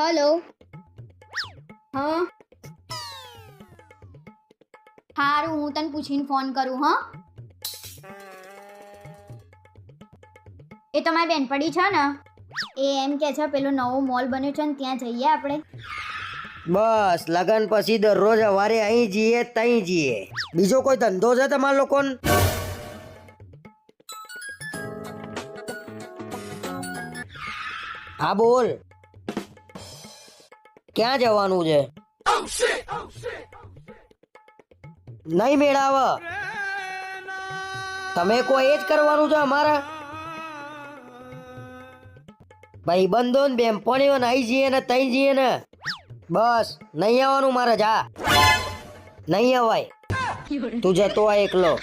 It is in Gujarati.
હલો. હા. હારું, હું તને પૂછીને ફોન કરું, હા? એ તમારી બેનપડી છે ને? એ એમ કે છે, પેલો નવો મોલ બન્યો છે ને, ત્યાં જઈએ આપણે. બસ, લગન પછી દરરોજ સવારે અહીં જઈએ તઈ જઈએ. બીજો કોઈ ધંધો છે તમારા લોકોને? હા, બોલ. ક્યાં જવાનું છે? નહીં મેળાવ. તમે કોઈ એ જ કરવાનું છે અમારા? ભાઈ, બંધો ને બેનપણીઓ ને આવી જઈએ ને તઈ જઈએ ને. બસ, નહીં આવવાનું મારે, જા. નહીં અવાય. તું જતો આ એકલો.